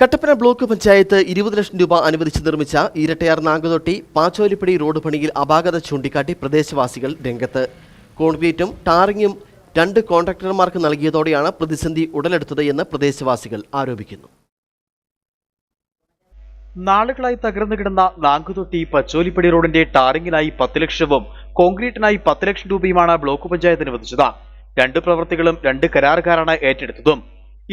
Kattappana block panchayat ഇരുപത് ലക്ഷം രൂപ അനുവദിച്ച് നിർമ്മിച്ച ഇരട്ടയാർ നാഗതൊട്ടി പാച്ചോലിപ്പടി റോഡ് പണിയിൽ അപാകത ചൂണ്ടിക്കാട്ടി പ്രദേശവാസികൾ രംഗത്ത്. കോൺക്രീറ്റും ടാറിങ്ങും രണ്ട് കോൺട്രാക്ടർമാർക്ക് നൽകിയതോടെയാണ് പ്രതിസന്ധി ഉടലെടുത്തത് എന്ന് പ്രദേശവാസികൾ ആരോപിക്കുന്നു. നാളുകളായി തകർന്നു കിടന്ന നാങ്കുതൊട്ടി പച്ചോലിപ്പടി റോഡിന്റെ ടാറിങ്ങിനായി പത്ത് ലക്ഷവും കോൺക്രീറ്റിനായി പത്ത് ലക്ഷം രൂപയുമാണ് ബ്ലോക്ക് പഞ്ചായത്ത് അനുവദിച്ചത്. രണ്ട് പ്രവൃത്തികളും രണ്ട് കരാറുകാരാണ് ഏറ്റെടുത്തതും.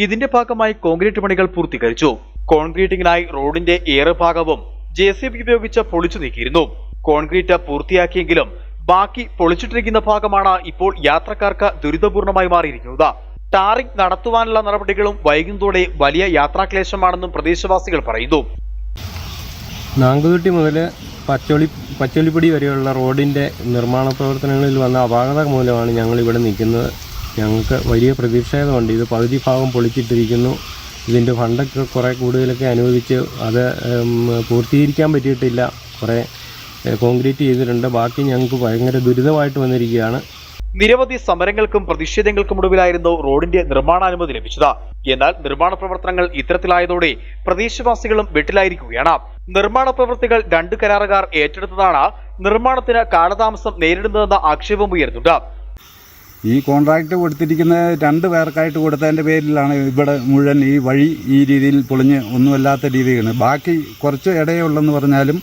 ഇതിന്റെ ഭാഗമായി കോൺക്രീറ്റ് പണികൾ പൂർത്തീകരിച്ചു. കോൺക്രീറ്റിംഗിനായി റോഡിന്റെ ഏറെ ഭാഗവും ജെ സി ബി ഉപയോഗിച്ച് പൊളിച്ചു നീക്കിയിരുന്നു. കോൺക്രീറ്റ് പൂർത്തിയാക്കിയെങ്കിലും ബാക്കി പൊളിച്ചിട്ടിരിക്കുന്ന ഭാഗമാണ് ഇപ്പോൾ യാത്രക്കാർക്ക് ദുരിതപൂർണമായി മാറിയിരിക്കുന്നത്. ടാറിംഗ് നടത്തുവാനുള്ള നടപടികളും വൈകുന്നതോടെ വലിയ യാത്രാക്ലേശമാണെന്നും പ്രദേശവാസികൾ പറയുന്നു. നാങ്കുതുട്ടി മുതൽ പച്ചോളി പച്ചോളിപ്പടി വരെയുള്ള റോഡിന്റെ നിർമ്മാണ പ്രവർത്തനങ്ങളിൽ വന്ന അപാകത മൂലമാണ് ഞങ്ങൾ ഇവിടെ നിൽക്കുന്നത്. ഞങ്ങൾക്ക് വലിയ പ്രതിഷേധമുണ്ട് ഇത് പകുതി ഭാഗം പൊളിച്ചിട്ടിരിക്കുന്നു. ഇതിന്റെ ഫണ്ടൊക്കെ കുറേ കൂടുതലൊക്കെ അനുവദിച്ച് അത് പൂർത്തീകരിക്കാൻ പറ്റിയിട്ടില്ല. കുറേ കോൺക്രീറ്റ് ചെയ്തിട്ടുണ്ട്. ബാക്കി ഞങ്ങൾക്ക് ഭയങ്കര ദുരിതമായിട്ട് വന്നിരിക്കുകയാണ്. നിരവധി സമരങ്ങൾക്കും പ്രതിഷേധങ്ങൾക്കും ഒടുവിലായിരുന്നു റോഡിന്റെ നിർമ്മാണാനുമതി ലഭിച്ചത്. എന്നാൽ നിർമ്മാണ പ്രവർത്തനങ്ങൾ ഇത്തരത്തിലായതോടെ പ്രദേശവാസികളും വെട്ടിലായിരിക്കുകയാണ്. നിർമ്മാണ പ്രവൃത്തികൾ രണ്ട് കരാറുകാർ ഏറ്റെടുത്തതാണ്. നിർമ്മാണത്തിന് കാലതാമസം നേരിടുന്നതെന്ന ആക്ഷേപം ഉയരുന്നുണ്ട്. ഈ കോൺട്രാക്ട് കൊടുത്തിരിക്കുന്ന രണ്ട് പേർക്കായിട്ട് കൊടുത്തതിന്റെ പേരിലാണ് ഇവിടെ മുഴുവൻ ഈ വഴി ഈ രീതിയിൽ പൊളിഞ്ഞ് ഒന്നുമല്ലാത്ത രീതിയാണ് ബാക്കി കുറച്ച് ഇടയുള്ളെന്ന് പറഞ്ഞാലും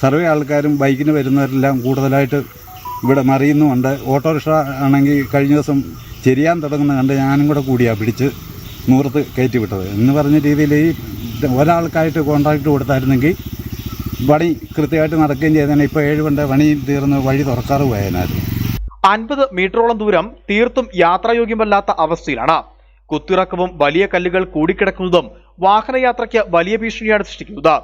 സർവേ ആൾക്കാരും ബൈക്കിന് വരുന്നവരെല്ലാം കൂടുതലായിട്ട് ഇവിടെ മറിയുന്നുമുണ്ട്. ഓട്ടോറിക്ഷ ആണെങ്കിൽ കഴിഞ്ഞ ദിവസം ചെരിയാൻ തുടങ്ങുന്ന കണ്ട് ഞാനും കൂടെ കൂടിയാണ് പിടിച്ച് നൂറത്ത് കയറ്റി വിട്ടത് എന്ന് പറഞ്ഞ രീതിയിൽ ഈ ഒരാൾക്കായിട്ട് കോൺട്രാക്ട് കൊടുത്തായിരുന്നെങ്കിൽ പണി കൃത്യമായിട്ട് നടക്കുകയും ചെയ്തതാണ് ഇപ്പോൾ ഏഴ് പണ്ട് പണി തീർന്ന് വഴി തുറക്കാറ് പോയതിനായിരുന്നു അൻപത് മീറ്ററോളം ദൂരം തീർത്തും യാത്രായോഗ്യമല്ലാത്ത അവസ്ഥയിലാണ്. കുത്തിറക്കവും വലിയ കല്ലുകൾ കൂടിക്കിടക്കുന്നതും വാഹനയാത്രയ്ക്ക് വലിയ ഭീഷണിയാണ് സൃഷ്ടിക്കുന്നത്.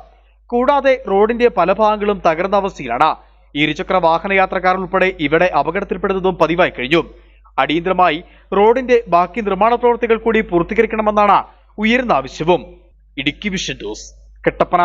കൂടാതെ റോഡിന്റെ പല ഭാഗങ്ങളും തകർന്ന അവസ്ഥയിലാണ്. ഇരുചക്ര വാഹനയാത്രക്കാർ ഉൾപ്പെടെ ഇവിടെ അപകടത്തിൽപ്പെടുന്നതും പതിവായി കഴിഞ്ഞു. അടിയന്തരമായി റോഡിന്റെ ബാക്കി നിർമ്മാണ പ്രവൃത്തികൾ കൂടി പൂർത്തീകരിക്കണമെന്നാണ് ഉയർന്ന ആവശ്യവും. Idukki vision news Kattappana.